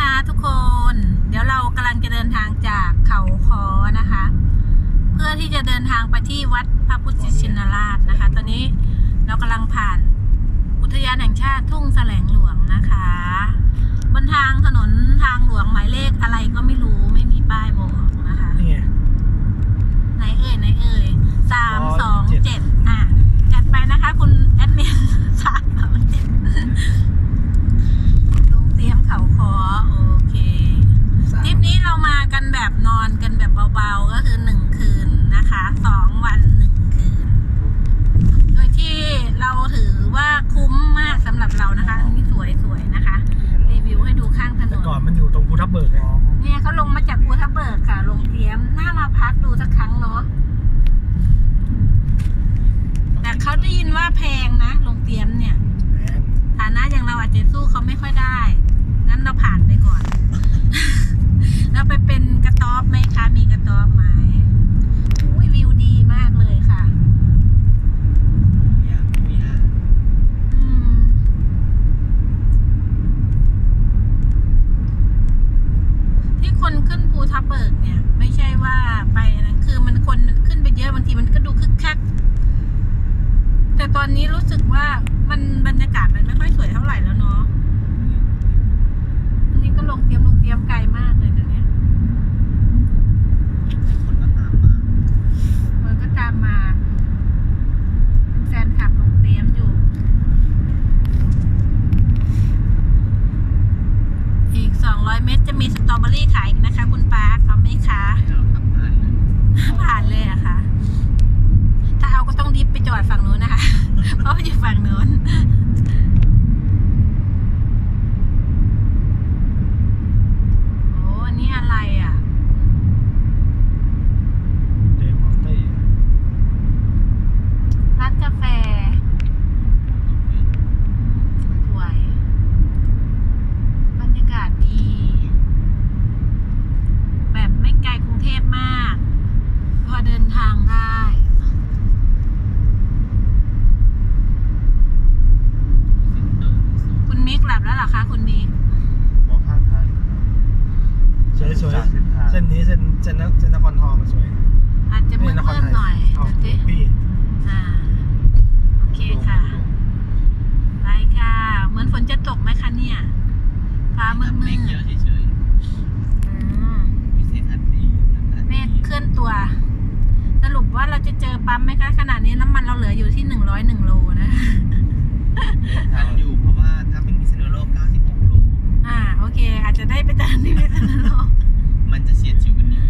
นะคะทุกคน เดี๋ยวเรากำลังจะเดินทางจากเขาคอนะคะ เพื่อที่จะเดินทางไปที่วัดพระพุทธชินราชนะคะ ตอนนี้เรากำลังผ่านอุทยานแห่งชาติทุ่งแสลงหลวงนะคะ บนทางถนนทางหลวงหมายเลขอะไรก็ไม่รู้ไม่มีป้ายบอกนะคะนี่ไงไหนเอ่ยไหนเอ่ยสามอ๋อสองเจ็เจ็ดดอะจัดไปนะคะ คุณแอดมินสามสองเจ็ดลงเตรียมเขาคอโอเคทริปนี้เรามากันแบบนอนกันแบบเบาๆ ก็คือหนึ่งคืนนะคะสองวันหนึ่งคืน โดยที่เราถือว่าคุ้มมากสำหรับเรานะคะอันนี้สวยๆนะคะ รีวิวให้ดูข้างถน แต่ น ก่อนมันอยู่ตรงภูทับเบิกไง เนี่ยเขาลงมาจากภูทับเบิกค่ะ ลงเตรียมน่ามาพักดูสักครั้งเนาะ แต่เขาได้ยินว่าแพงนะ ลงเตรียมเนี่ย แพง ฐานะอย่างเราอาจจะสู้เขาไม่ค่อยได้ งั้นเราผ่านไปก่อน เราไปเป็นกระต๊อบไหมคะ มีกระต๊อบไหมอุ้ยวิวดีมากเลยค่ะ อืม ที่คนขึ้นภูทับเบิกเนี่ย ไม่ใช่ว่าไปนะคือมันคนมันขึ้นไปเยอะบางทีมันก็ดูคึกคัก แต่ต อนนี้รู้สึกว่ามันบรรยากาศมันไม่ค่อยสวยเท่าไหร่แล้วเนาะอันนี้ก็ลงเตรียมลงเตรียมไกลมากเลยนะเนี่ยมันก็ตามมาเป็นแฟนคลับลงเตรียมอยู่ อีก200เมตรจะมีสตรอเบอรี่ขายอีกนะคะ คุณปาร์คเอาไหมคะ ผ่านเลยอะค่ะ ถ้าเอาก็ต้องดิฟไปจอดฝั่งนู้นนะคะเพราะว่าอยู่ฝั่งนู้นโอ้อันนี้อะไรอะ เดมอนเต้ร้านกาแฟสวย บรรยากาศดี แบบไม่ไกลกรุงเทพมาก พอเดินทางได้ คุณมิกหลับแล้วเหรอ คะคุณมิกมองข้างทางสวยสวยจากเส้นทางเส้นนี้เส้นเส้นนเส้นนครทองมันสวย อาจจะมืนี่ดนครๆไทยหน่อยเอาดูสิพี่อ่าโอเคค่ะไปค่ะ เหมือนฝนจะตกไหมคะเนี่ยฟ้ามืดมืดเยอะเฉยอืมๆวิเศษทันทีเมฆเคลื่อนตัว สรุปว่าเราจะเจอปั๊มไหมคะขนาดนี้น้ำมันเราเหลืออยู่ที่หนึ่งร้อยหนึ่งโลนะทันอยู่เพราะว่าถ้าเป็นพิษณุโลก 96 โล อ่า โอ เค อาจจะได้ไปเติมที่พิษณุโลกมันจะเสียดชิวกันนิดนึง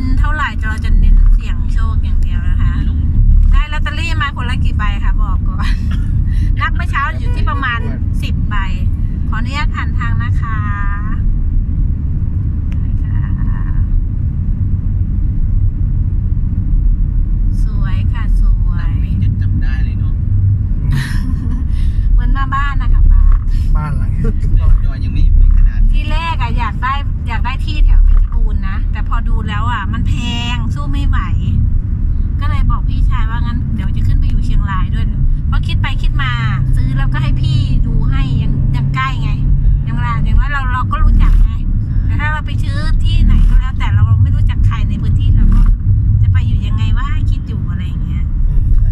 เราจะเน้นเสี่ยงโชคอย่างเดียวนะคะลงได้ลอตเตอรี่มาคนละกี่ใบคะบอกก่อน นับเมื่อเช้าอยู่ที่ประมาณสิบใบ ขออนุญาตผ่านทางนะคะได้ค่ะสวยค่ะสวยจำไม่จนจำได้เลยเนาะเหมือนมาบ้านนะคะป้าบ้านหลังดอยยังไม่ไม่ขนาดที่แรกอะอยากได้อยากได้ที่แถว รายด้วย เพราะคิดไปคิดมา ซื้อแล้วก็ให้พี่ดูให้ยังยังใกล้ไง ยังลาอย่างว่าเราเราก็รู้จักไงแต่ถ้าเราไปซื้อที่ไหนก็แล้ว แต่เราไม่รู้จักใครในพื้นที่เราก็จะไปอยู่ยังไงว่าคิดอยู่อะไรอย่างเงี้ย เออใช่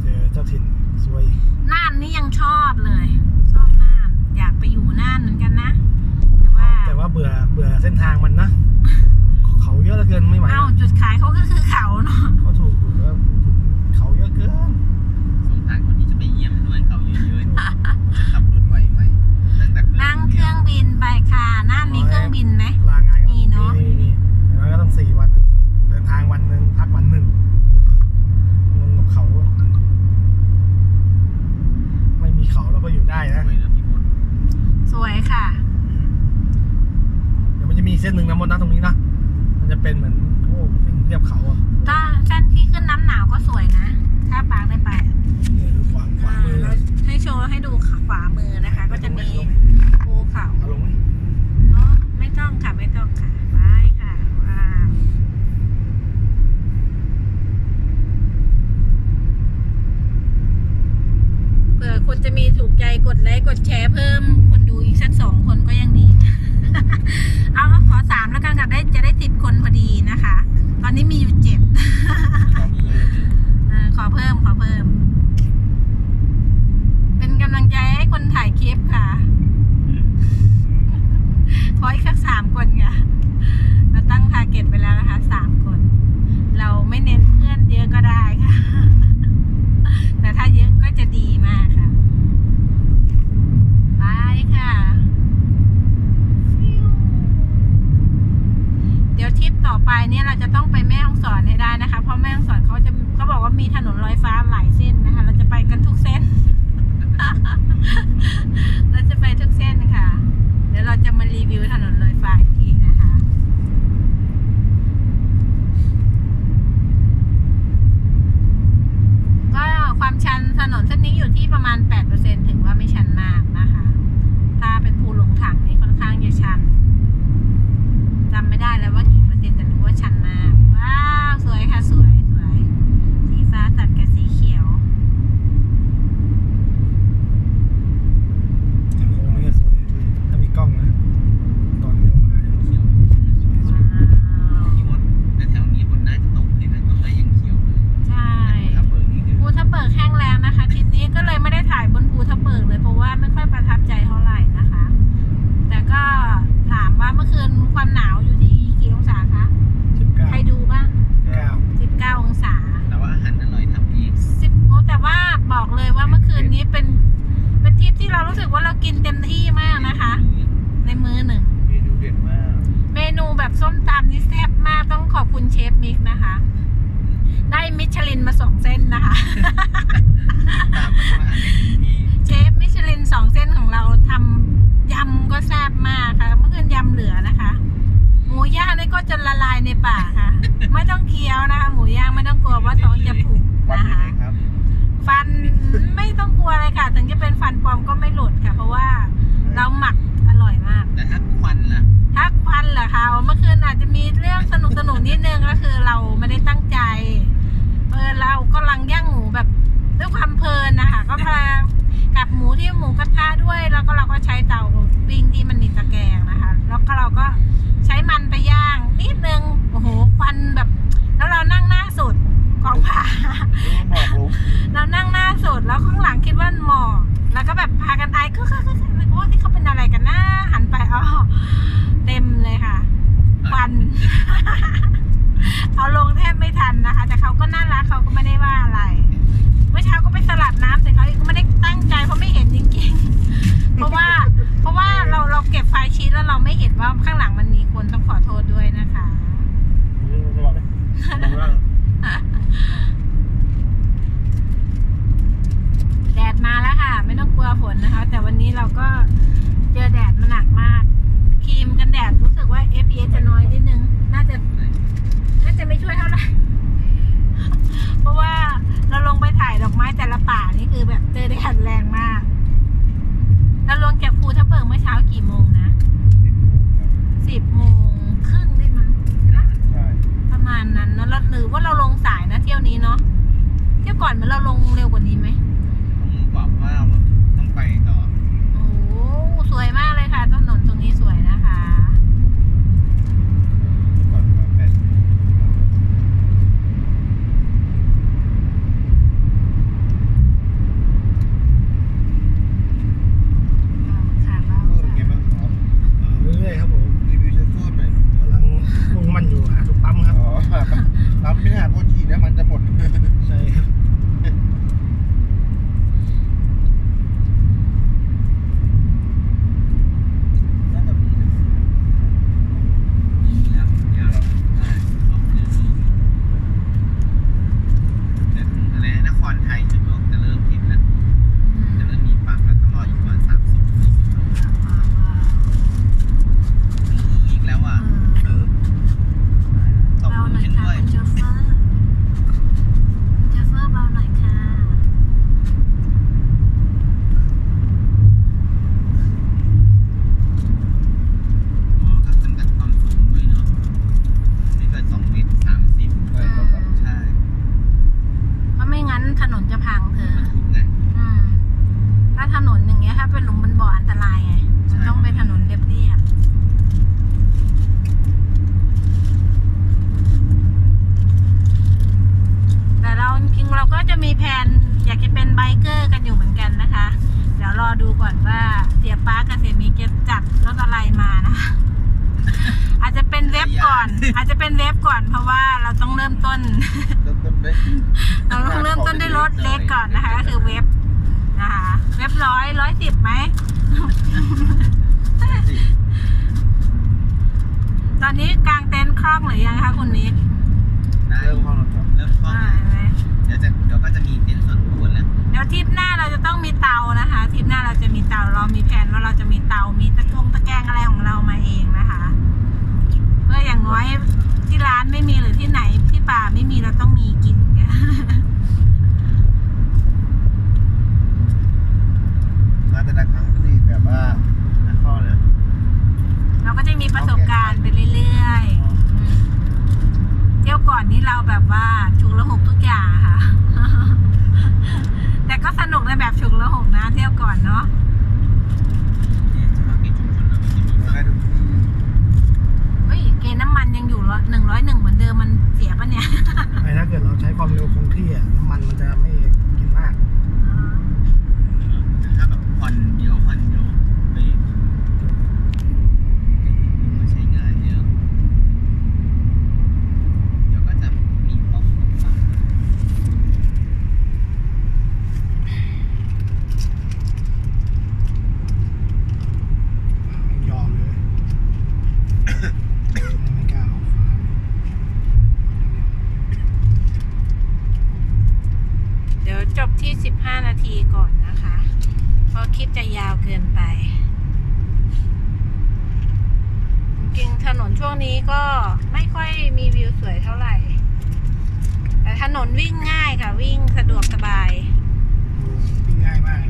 เจอเจ้าถิ่นสวย น่านนี่ยังชอบเลย ชอบน่าน อยากไปอยู่น่านเหมือนกันนะ แต่ว่า แต่ว่าเบื่อเบื่อเส้นทางมันนะ เขาเยอะเหลือเกินไม่ไหว เอ้าจุดขายเขาก็คือเขาเนาะ เขาถูกอยู่แล้วเขาเยอะเกิน สงสารคนที่จะไปเยี่ยมด้วยเขาเยอะๆจะขับรถไหวไหมตั้งแต่ นั่งเครื่องบินไปค่ะน่านมีเครื่องบินไหม ลางานก็ มีเนอะ มีมีอย่างน้อยก็ต้องสี่วัน เดินทางวันหนึ่งพักวันหนึ่งลงกับเขา ไม่มีเขาเราก็อยู่ได้ ส นะ วยแล้วพี่มด สวยค่ะ เดี๋ยวมันจะมีเส้นหนึ่งนะมดนะตรงนี้นะมันจะเป็นเหมือนโอ้วิ่งเรียบเขาอะถ้าเส้นที่ขึ้นน้ำหนาวก็สวยนะ ถ้าปางได้ไปอะเออขวาขวามือเราให้โชว์ให้ดูขวามือนะคะ ก็จะมีภูเขาเอาลงไหมอ๋อไม่ต้องค่ะไม่ต้องค่ะไปค่ะว้าวเผื่อคุณจะมีถูกใจกดไลค์กดแชร์เพิ่มคนดูอีกสักสองคนก็ยังดีเอาขอ สามแล้วกันค่ะได้จะได้สิบคนพอดีนะคะ ตอนนี้มีอยู่เจ็ดเออขอเพิ่มขอเพิ่ม เป็นกำลังใจให้คนถ่ายคลิปค่ะขออีกสักสามคนค่ะ เราตั้งทาร์เก็ตไปแล้วนะคะสามคน เราไม่เน้นเพื่อนเยอะก็ได้ค่ะ แต่ถ้าเยอะก็จะดีมากค่ะ ไปค่ะ เดี๋ยวทริปต่อไปเนี่ยเราจะต้องไปแม่ฮ่องสอนให้ได้นะคะ เพราะแม่ฮ่องสอนเขาจะเขาบอกว่ามีถนนลอยฟ้าหลายเส้นนะคะ เราจะไปกันทุกเส้น เราจะไปทุกเส้นค่ะ เดี๋ยวเราจะมารีวิวถนนลอยฟ้าอีกทีนะคะ ก็ความชั นถนนเส้นนี้อยู่ที่ประมาณ 8%ถึงว่าไม่ชันมากนะคะ ถ้าเป็นภูหลงถังนี่ค่อนข้างจะชันจำไม่ได้แล้วว่ากี่เปอร์เซ็นต์แต่รู้ว่าชันมาก ว้าว สวยค่ะ สวยสวย สีฟ้าตัดกับสีเขียว โค้งนี่ก็สวยถ้ามีกล้องนะ ตอนเลี้ยวมาเนี่ย เขียว สวย ว้าว พี่มดแต่แถวนี้ฝนน่าจะตกเลยนะต้นไม้ยังเขียวเลย ใช่ ถ้าเปิดนี่คือ ภูทับเบิกแห้งแล้วนะคะทริปนี้ก็เลยไม่ได้ถ่ายบนภูทับเบิกเลยเพราะว่าไม่ค่อยประทับใจเท่าไหร่นะคะ แต่ก็ถามว่า เมื่อคืนความหนาวอยู่ที่กี่องศาคะ สิบเก้าใครดูบ้างเก้า19 องศา แต่ว่าอาหารอร่อยทำเองสิบโอ้แต่ว่าบอกเลยว่าเมื่อคืนนี้เป็น เป็นทริปที่เรารู้สึกว่าเรากินเต็มที่มากนะคะ ในมื้อหนึ่ง เมนูเด็ดมากเมนูแบบส้มตำนี่แซ่บมากต้องขอบคุณเชฟมิกนะคะ ได้มิชลินมาสองเส้นนะคะ ตามมาอาหารได้ถึงที่เชฟมิชลินสองเส้นของเราทำยำก็แซ่บมากค่ะ เมื่อคืนยำเหลือนะคะ หมูย่างนี่ก็จะละลายในปากค่ะ ไม่ต้องเคี้ยวนะคะ หมูย่างไม่ต้องกลัวว่าท้องจะผูกวันนะยังคะไงครับฟันไม่ต้องกลัวเลยค่ะ ถึงจะเป็นฟันปลอมก็ไม่หลุดค่ะ เพราะว่าเราหมักอร่อยมาก แต่ถ้าควันล่ะถ้าควันเหรอคะเมื่อคืนอาจจะมีเรื่องสนุกสนุกๆนิดนึงก็คือเรา อน อาจจะเป็นเวฟก่อนเพราะว่าเราต้องเริ่มต้นเราต้องเริ่มต้นด้วยรถเล็กก่อนนะคะก็คือเวฟนะคะเวฟร้อยร้อยสิบไหม ตอนนี้กลางเต็นท์คล่องหรือยังคะคุณนิกดเริ่มคล่องแล้วครับเริ่มคล่องแล้วเดี๋ยวจะเดี๋ยวก็จะมีเต็นท์ส่วนตัวแล้ว เดี๋ยวทริปหน้าเราจะต้องมีเตานะคะทริปหน้าเราจะมีเตาเรามีแผนว่าเราจะมีเตา มีตะกงตะแกรงอะไรของเรามาเอง น้อยที่ร้านไม่มีหรือที่ไหนที่ป่าไม่มีเราต้องมีกินมาแต่ละครั้งก็ที่แบบว่าข้อนะเราก็จะมีประสบการณ์ไปเรื่อยๆเที่ยวก่อนนี้เราแบบว่าฉุกละหกทุกอย่างค่ะ แต่ก็สนุกในแบบฉุกละหกนะเที่ยวก่อนเนาะ ความเร็วคงที่อะน้ำมันมันจะไม่ ถนนวิ่งง่ายค่ะ วิ่งสะดวกสบายวิ่งง่ายมาก